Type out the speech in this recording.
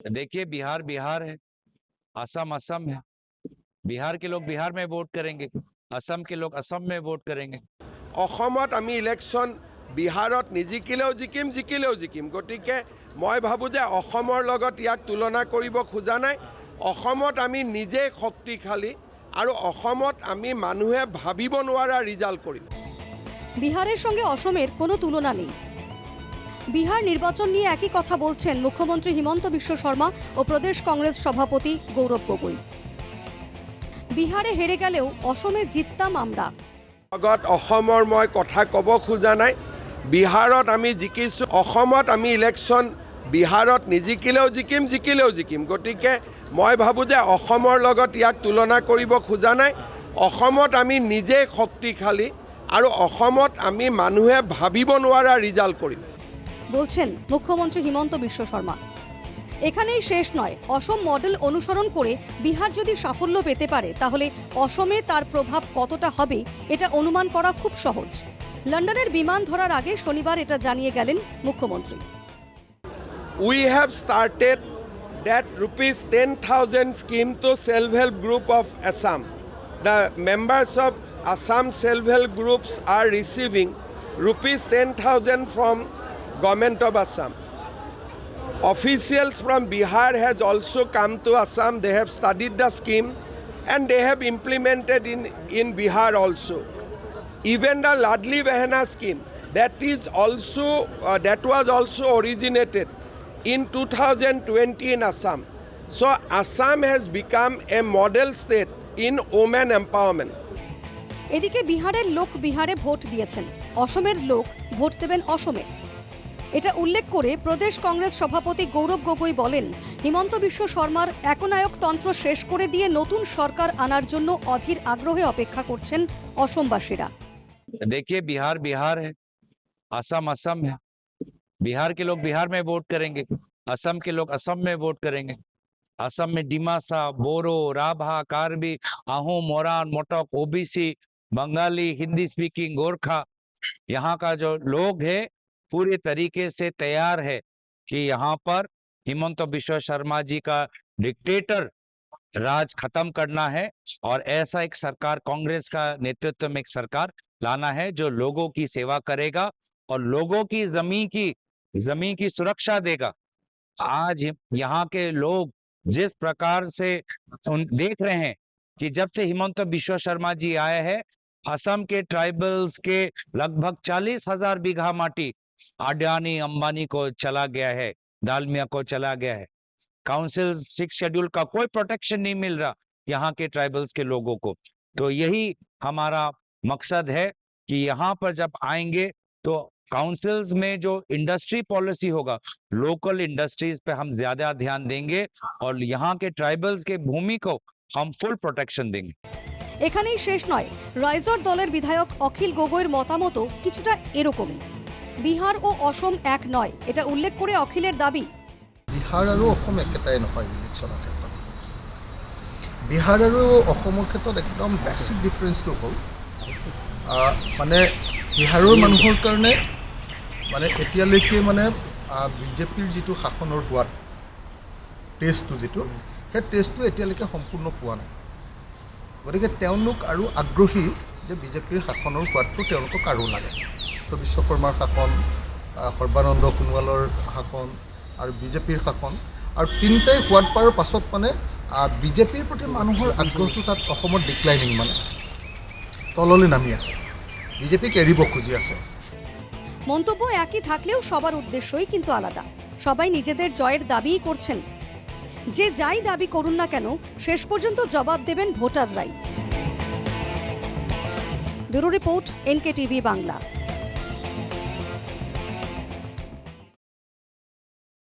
देखिए बिहार बिहार है असम असम है बिहार के लोग बिहार में वोट करेंगे असम के लोग असम में वोट करेंगे অসমত আমি ইলেকশ্যন বিহাৰত নিজিকিলেও জিকিম জিকিলেও জিকিম গতিকে মই ভাবোঁ যে অসমৰ লগত ইয়াক তুলনা কৰিব খোজা নাই অসমত আমি নিজেই শক্তিশালী আৰু অসমত আমি মানুহে ভাবিব নোৱাৰা ৰিজাল্ট কৰিম বিহারের সঙ্গে অসমের কোনো তুলনা নেই বিহার নির্বাচন নিয়ে একই কথা বলছেন মুখ্যমন্ত্রী হিমন্ত বিশ্ব শর্মা ও প্রদেশ কংগ্রেস সভাপতি গৌরব গগৈ। বিহারে হেরে গেলেও অসমে জিততাম আমরা। লগত অসমৰ মই কথা ক'ব খোজা নাই। বিহাৰত আমি জিকিছোঁ, অসমত আমি ইলেকশ্যন। বিহাৰত নিজিকিলেও জিকিম, জিকিলেও জিকিম। গতিকে মই ভাবোঁ যে অসমৰ লগত ইয়াক তুলনা কৰিব খোজা নাই। অসমত আমি নিজেই শক্তিশালী আৰু অসমত আমি মানুহে ভাবিব নোৱাৰা ৰিজাল্ট কৰিম। বলছেন মুখ্যমন্ত্রী হিমন্ত বিশ্ব শর্মা। এখানেই শেষ নয়। অসম মডেল অনুসরণ করে বিহার যদি সাফল্য পেতে পারে তাহলে অসমে তার প্রভাব কতটা হবে এটা অনুমান করা খুব সহজ। লন্ডনের বিমান ধরার আগে শনিবার এটা জানিয়ে গেলেন মুখ্যমন্ত্রী। We have started that rupees 10,000 scheme to self-help group of Assam. The members of Assam self-help groups are receiving rupees 10,000 from government of Assam officials from Bihar has also come to Assam they have studied the scheme and they have implemented in in Bihar also even the Ladli Behna scheme that is also that was also originated in two thousand twenty in Assam so Assam has become a model state in women empowerment এদিকে বিহারের লোক বিহারে vote দিয়েছেন। অসমের লোক vote দেবেন অসমে। এটা উল্লেখ করে প্রদেশ কংগ্রেস সভাপতি গৌরব গগৈ বলেন হিমন্ত বিশ্ব শর্মার একনায়ক তন্ত্র শেষ করে দিয়ে নতুন সরকার আনার জন্য অধীর আগ্রহে অপেক্ষা করছেন অসমবাসীরা देखिए बिहार बिहार है असम असम है बिहार के लोग बिहार में वोट करेंगे असम के लोग असम में वोट करेंगे असम में डिमासा बोरो राभा कार्बी आहू मोरान मोटक ओबीसी बंगाली हिंदी स्पीकिंग गोरखा यहाँ का जो लोग है पूरे तरीके से तैयार है कि यहाँ पर हिमंत बिश्व शर्मा जी का डिक्टेटर राज खत्म करना है और ऐसा एक सरकार, कांग्रेस का नेतृत्व में एक सरकार लाना है जो लोगों की सेवा करेगा और लोगों की ज़मीन की ज़मीन की सुरक्षा देगा। आज यहाँ के लोग जिस प्रकार से उन- देख रहे हैं कि जब से हिमंत बिश्व शर्मा जी आए हैं, असम के ट्राइबल्स के लगभग चालीस हज़ार बीघा माटी अडानी अंबानी को चला गया है दालमिया को चला गया है काउंसिल सिक्स शेड्यूल का कोई प्रोटेक्शन नहीं मिल रहा यहाँ के ट्राइबल्स के लोगों को तो यही हमारा मकसद है कि यहाँ पर जब आएंगे तो काउंसिल्स में जो इंडस्ट्री पॉलिसी होगा लोकल इंडस्ट्रीज पे हम ज्यादा ध्यान देंगे और यहाँ के ट्राइबल्स के भूमि को हम फुल प्रोटेक्शन देंगे এখানেই শেষ নয় রাইজর দলের বিধায়ক অখিল গগৈর মতামতও কিছুটা এরকমই বিহার ও অসম এক নয়, এটা উল্লেখ করে অখিলের দাবি। বিহাৰ আৰু অসম একেটাই নহয় ইলেকশ্যনৰ ক্ষেত্ৰত। বিহাৰ আৰু অসমৰ ক্ষেত্ৰত একদম বেছিক ডিফাৰেঞ্চটো হ'ল। মানে বিহাৰৰ মানুহৰ কাৰণে মানে এতিয়ালৈকে মানে বিজেপিৰ যিটো শাসনৰ সোৱাদ টেষ্টটো যিটো, সেই টেষ্টটো এতিয়ালৈকে সম্পূৰ্ণ পোৱা নাই। গতিকে তেওঁলোক আৰু আগ্ৰহী যে বিজেপিৰ শাসনৰ সোৱাদটো তেওঁলোকক আৰু লাগে। তো বিশ্ব শৰ্মাৰ শাসন আহ, সৰ্বানন্দ সোণোৱালৰ শাসন আৰু বিজেপিৰ শাসন আৰু তিনিটাই সোৱাদ পোৱাৰ পাছত মানে বিজেপিৰ প্ৰতি মানুহৰ আগ্ৰহটো তাত অসমত ডিক্লাইনিং মানে। তললৈ নামি আছে। বিজেপিক এৰিব খুজি আছে। মন্তব্য একই থাকলেও সবার উদ্দেশ্যই কিন্তু আলাদা। সবাই নিজেদের জয়ের দাবিই করছেন। যে যাই দাবি করুন না কেন শেষ পর্যন্ত জবাব দেবেন ভোটাররাই। Bureau report NK TV Bangla.